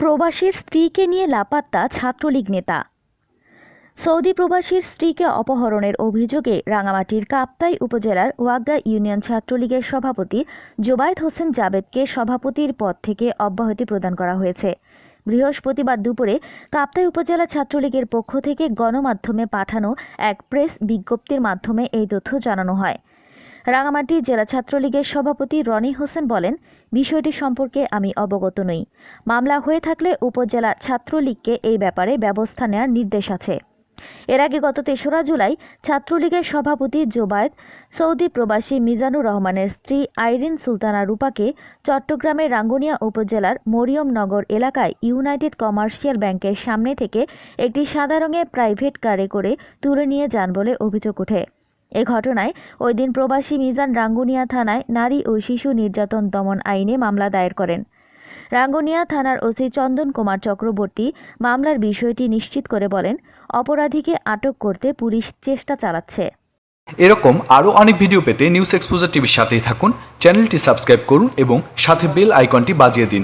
প্রবাসীর স্ত্রীকে নিয়ে লাপাত্তা ছাত্রলীগ নেতা। সৌদি প্রবাসীর স্ত্রীকে অপহরণের অভিযোগে রাঙামাটির কাপ্তাই উপজেলার ওয়াগা ইউনিয়ন ছাত্রলীগের সভাপতি জোবায়েদ হোসেন জাবেদকে সভাপতির পদ থেকে অব্যাহতি প্রদান করা হয়েছে। বৃহস্পতিবার দুপুরে কাপ্তাই উপজেলা ছাত্রলীগের পক্ষ থেকে গণমাধ্যমে পাঠানো এক প্রেস বিজ্ঞপ্তির মাধ্যমে এই তথ্য জানানো হয়। রাঙামাটি জেলা ছাত্রলীগের সভাপতি রনি হোসেন বলেন, বিষয়টি সম্পর্কে আমি অবগত নই। মামলা হয়ে থাকলে উপজেলা ছাত্রলীগকে এই ব্যাপারে ব্যবস্থা নেওয়ার নির্দেশ আছে। এর আগে গত তেসরা জুলাই ছাত্রলীগের সভাপতি জোবায়েদ সৌদি প্রবাসী মিজানুর রহমানের স্ত্রী আইরিন সুলতানা রূপাকে চট্টগ্রামের রাঙ্গুনিয়া উপজেলার মরিয়মনগর এলাকায় ইউনাইটেড কমার্শিয়াল ব্যাংকের সামনে থেকে একটি সাদা রঙের প্রাইভেট কারে করে তুলে নিয়ে যান বলে অভিযোগ ওঠে। এ ঘটনায় ওই দিন প্রবাসী মিজান রাঙ্গুনিয়া থানায় নারী ও শিশু নির্যাতন দমন আইনে মামলা দায়ের করেন। রাঙ্গুনিয়া থানার ওসি চন্দন কুমার চক্রবর্তী মামলার বিষয়টি নিশ্চিত করে বলেন, অপরাধীকে আটক করতে পুলিশ চেষ্টা চালাচ্ছে। এরকম আরও অনেক ভিডিও পেতে নিউজ এক্সপোজার টিভির সাথেই থাকুন, চ্যানেলটি সাবস্ক্রাইব করুন এবং সাথে বেল আইকনটি বাজিয়ে দিন।